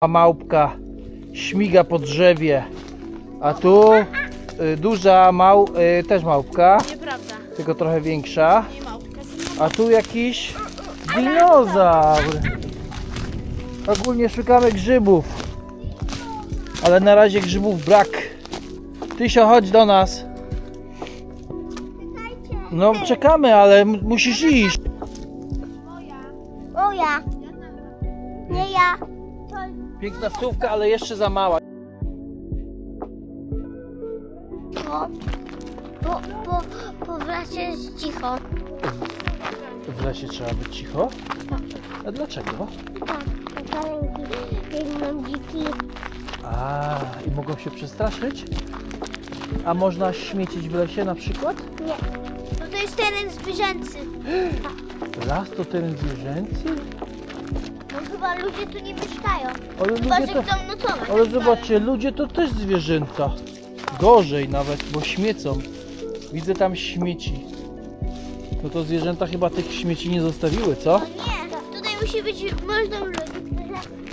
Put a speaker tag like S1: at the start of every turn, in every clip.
S1: A małpka śmiga po drzewie, a tu y, duża mał, y, też małpka,
S2: Nieprawda.
S1: tylko trochę większa,
S2: Nie małpka.
S1: a tu jakiś dinozaur. Ogólnie szukamy grzybów, ale na razie grzybów brak. Tysio, chodź do nas. No czekamy, ale m- musisz iść.
S3: O ja. Nie ja.
S1: Piękna słówka, ale jeszcze za mała.
S3: Po, po, po, po wracie jest cicho.
S1: W lesie trzeba być cicho. A dlaczego?
S3: Tak, kalenki biegną dziki.
S1: A, i mogą się przestraszyć? A można śmiecić w lesie na przykład?
S3: Nie. No to jest teren zwierzęcy.
S1: Las to teren zwierzęcy?
S3: No chyba ludzie tu nie mieszkają.
S1: Ale
S3: Chyba,
S1: ludzie
S3: że
S1: to...
S3: chcą nocować.
S1: Ale zobaczcie, ludzie to też zwierzęta. Gorzej nawet, bo śmiecą. Widzę tam śmieci. No to zwierzęta chyba tych śmieci nie zostawiły, co?
S3: No nie, tutaj musi być można ludzi,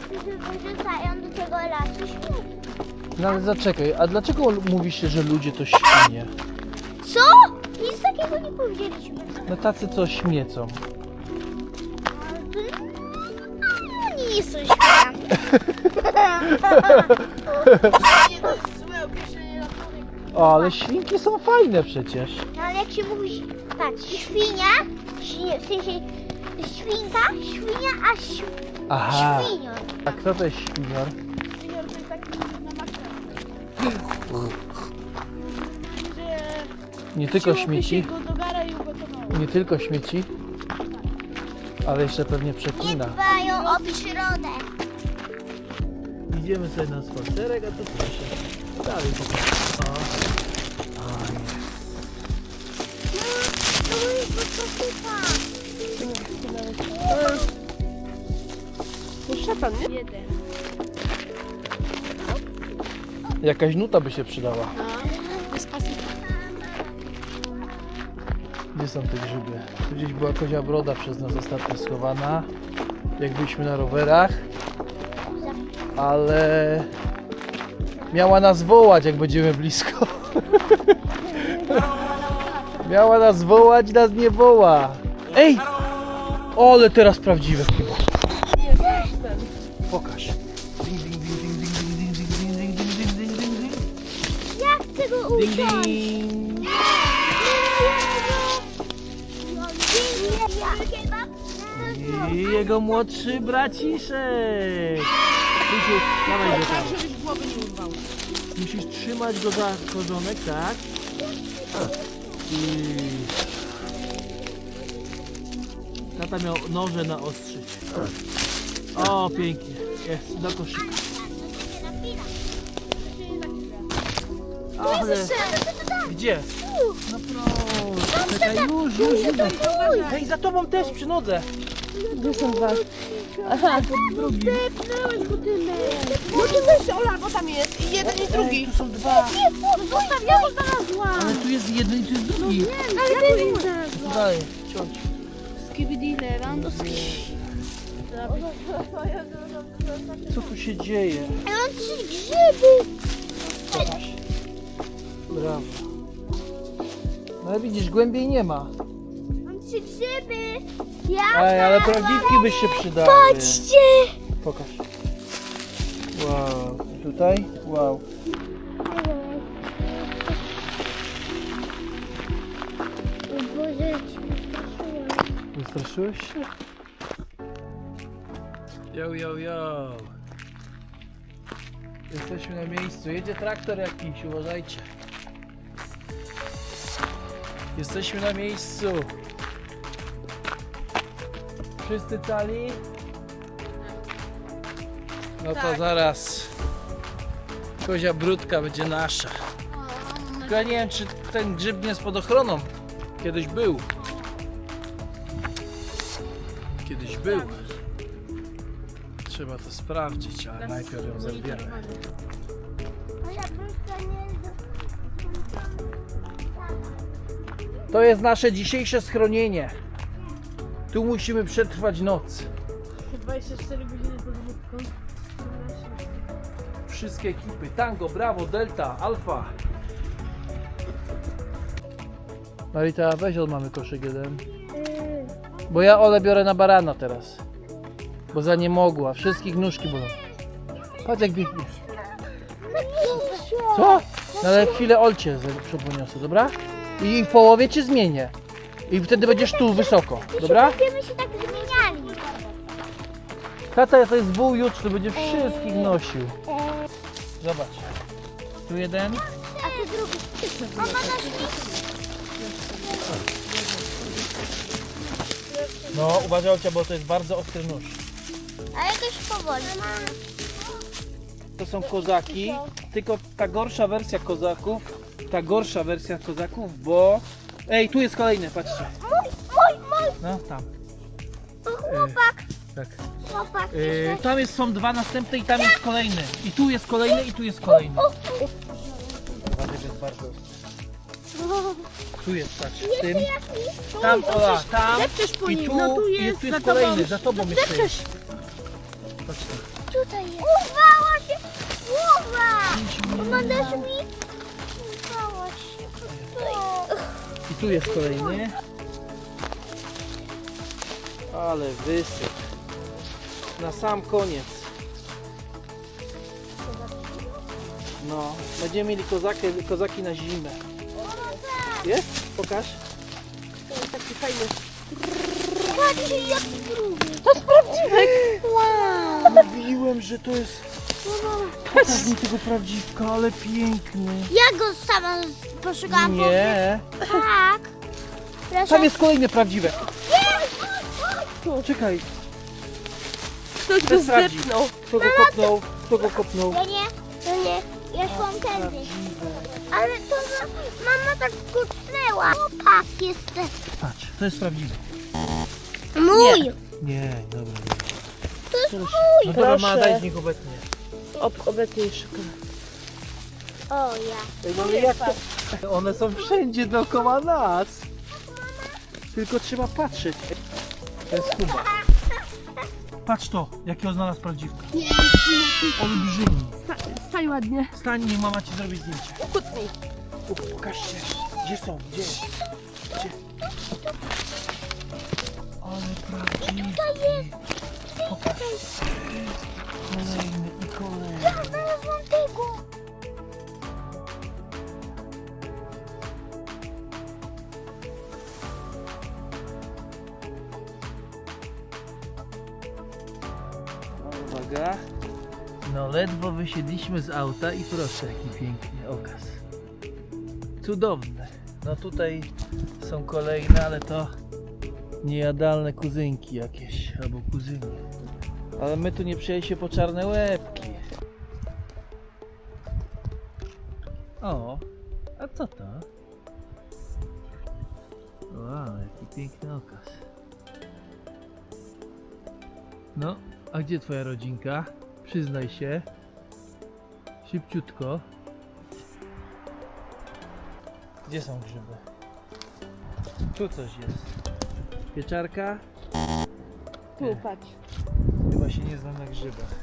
S3: którzy wyrzucają do tego lasu śmieci.
S1: No ale zaczekaj, a dlaczego mówi się, że ludzie to świnie?
S3: Co? Nic takiego nie powiedzieliśmy.
S1: No tacy co śmiecą.
S2: Ratunek.
S1: O, ale świnki są fajne przecież.
S3: No ale jak się mówi, patrz, świnia, świnia, w sensie świnka, świnia, a
S1: Aha.
S3: świnior.
S1: A kto to jest świnior?
S2: Junior to jest taki na
S1: Nie tylko śmieci,
S2: się go do gara i ugotowało.
S1: nie tylko śmieci, ale jeszcze pewnie
S3: Nie
S1: przeklina.
S3: dbają o przyrodę.
S1: Idziemy sobie na spacerek, a tu proszę. Dalej pokaż. O. O, nie.
S3: No, no po prostu tak.
S2: To szatan, nie? Jeden.
S1: Jakaś nuta by się przydała.
S2: No,
S1: są te grzyby? Tu gdzieś była kozia broda przez nas ostatnio schowana. Jak byliśmy na rowerach. Ale miała nas wołać, jak będziemy blisko. miała nas wołać, nas nie woła. Ej! O, ale teraz prawdziwe chyba. Pokaż. Ding, ding, ding, ding, ding, ding, ding, ding, ding, ding, ding, ding, ding, ding.
S3: Ja chcę go
S1: Ding,
S3: uciąć.
S1: I jego młodszy braciszek. Krzysiu, dawaj go tam.
S2: Tak, żebyś głowy nie urwał.
S1: Musisz trzymać go za korzonek, tak? I... Tata miał noże naostrzyć. O, pięknie. Jest, do koszyka. Ale... Gdzie? No proszę. Czekaj, już, już, już. Hej, za tobą też przy nodze.
S2: Gdzie są dwa? Aha,
S1: Drugi.
S2: no to weź Ola, bo tam jest. I jeden i drugi.
S1: Tu są dwa.
S2: Zostaw, ja go znalazłam.
S1: Ale tu jest jeden i tu jest drugi.
S2: Ale ty go znalazłam.
S1: Dalej, ciąć.
S2: Skibidi Lewandowski.
S1: Co tu się dzieje?
S3: Ja mam trzy grzyby.
S1: Brawo. No ale widzisz, głębiej nie ma.
S3: Trzy grzyby. Ja
S1: Ej, ale prawdziwki by się przydały.
S3: Patrzcie.
S1: Pokaż. Wow. Tutaj? Wow.
S3: O Boże, wystraszyłam.
S1: Wystraszyłeś się? Yo, yo, yo. Jesteśmy na miejscu. Jedzie traktor jakiś, uważajcie. Jesteśmy na miejscu. Wszyscy cali? No to
S2: Tak.
S1: zaraz. Kozia brudka będzie nasza. Tylko ja nie wiem, czy ten grzyb nie jest pod ochroną. Kiedyś był. Kiedyś był. Trzeba to sprawdzić, ale najpierw ją zerwiemy.
S3: Moja brudka nie jest
S1: To jest nasze dzisiejsze schronienie. Tu musimy przetrwać noc.
S2: 24 godziny pod wódką.
S1: wszystkie ekipy. Tango, Bravo, Delta, Alfa. Marita, weź od mamy koszyk jeden. Bo ja Ole biorę na barana teraz. Bo za nie mogła. Wszystkich nóżki bolą. Patrz jak biegnie. Co? No ale chwilę Olcie poniosę, dobra? I w połowie cię zmienię. I wtedy będziesz tu wysoko, dobra?
S3: Będziemy się tak zmieniali.
S1: Tata to jest wół jutrzny, będzie wszystkich nosił. Zobacz. Tu jeden.
S3: A ty drugi. Mama.
S1: No, uważaj Olcia, bo to jest bardzo ostry nóż.
S3: A jakoś powoli.
S1: To są kozaki, tylko ta gorsza wersja kozaków, ta gorsza wersja kozaków, bo... Ej, tu jest kolejny, patrzcie.
S3: Mój, mój, mój.
S1: No, tam.
S3: To chłopak.
S1: Tak.
S3: Chłopak.
S1: Yy, tam jest, są dwa następne i tam jest kolejny. I tu jest kolejny i tu jest kolejny. Uważaj, to jest bardzo ostry. Tu jest, patrz, w tym. Tam, Ola, tam.
S2: Depczesz po
S1: I
S2: nim.
S1: tu,
S2: No tu
S1: jest,
S2: jest,
S1: tu
S2: za
S1: jest
S2: tobą.
S1: kolejny, za tobą jeszcze
S2: Depczesz.
S1: jest. Patrz tu.
S3: Tutaj jest. Urwała się głowa. Pomagasz mi?
S1: Tu jest kolejny. Ale wysyp. Na sam koniec. No, będziemy mieli kozaki, kozaki na zimę. Jest? Pokaż.
S2: Taki fajny.
S3: Patrzcie, jaki drugi.
S2: To jest prawdziwek. Wow.
S1: Mówiłem, że to jest... Pokaż mi tego prawdziwka, ale piękny.
S3: Ja go sama z- poszukałam.
S1: Nie.
S3: Tak. Proszę.
S1: Tam jest kolejny prawdziwek.
S3: Jest.
S1: No, czekaj.
S2: Ktoś
S1: To
S2: go zdepnął.
S1: Kto go kopnął? Kto go kopnął?
S3: Ja nie, ja nie. Ja szłam tędy. Ale to za... mama tak kucnęła. Chłopak jest.
S1: Patrz, to jest prawdziwy.
S3: Mój.
S1: Nie, dobra.
S3: To jest
S1: No
S3: mój.
S1: dobra, ma,
S2: Proszę.
S1: daj z nich obecnie.
S2: Ob, obecnie szukam.
S3: O ja.
S1: No ale jak to? One są wszędzie dookoła nas. Tylko trzeba patrzeć. To jest Kuba. Patrz to, jakiego znalazł prawdziwka. Olbrzymi.
S2: Sta, stań ładnie.
S1: Stań, niech mama ci zrobi zdjęcie.
S2: Kucnij.
S1: U, pokażcie. Gdzie są? Gdzie? Gdzie? Ale prawdziwy. Pokaż. Uwaga. No ledwo wysiedliśmy z auta i proszę jaki piękny okaz. Cudowny. No tutaj są kolejne, ale to niejadalne kuzynki jakieś, albo kuzyni. Ale my tu nie przyjęliśmy po czarne łebki. O, a co to? Wow, jaki piękny okaz. No, a gdzie twoja rodzinka? Przyznaj się. Szybciutko. Gdzie są grzyby? Tu coś jest. Pieczarka?
S2: Tu, patrz.
S1: Chyba się nie znam na grzybach.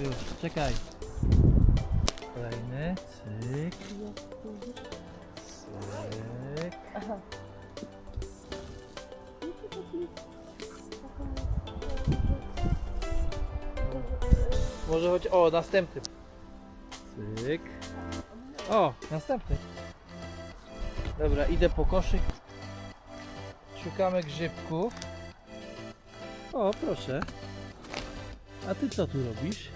S1: Już, czekaj. Kolejny. Cyk. Cyk.
S2: Aha.
S1: Może choć. O, następny. Cyk. O, następny. Dobra, idę po koszyk. Szukamy grzybków. O, proszę. A ty co tu robisz?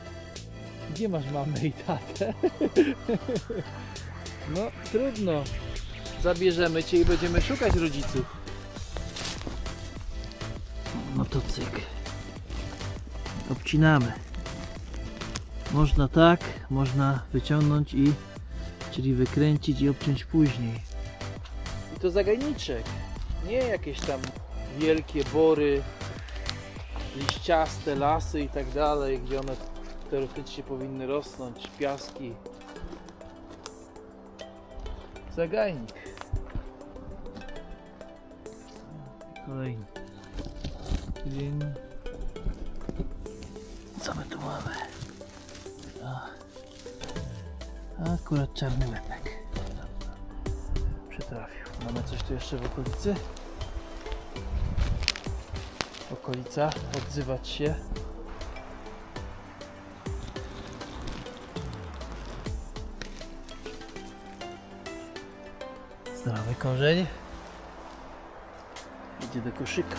S1: Gdzie masz mamę i tatę? No, trudno. Zabierzemy cię i będziemy szukać rodziców. No to cyk. Obcinamy. Można tak, można wyciągnąć i czyli wykręcić i obciąć później. I to zagajniczek, nie jakieś tam wielkie bory, liściaste lasy i tak dalej, gdzie one teoretycznie powinny rosnąć, piaski. Zagajnik. Kolejny. Dzień. Akurat czarny łepek. Przytrafił. Mamy coś tu jeszcze w okolicy? Okolica, odzywać się. Zdrowy korzeń. Idzie do koszyka.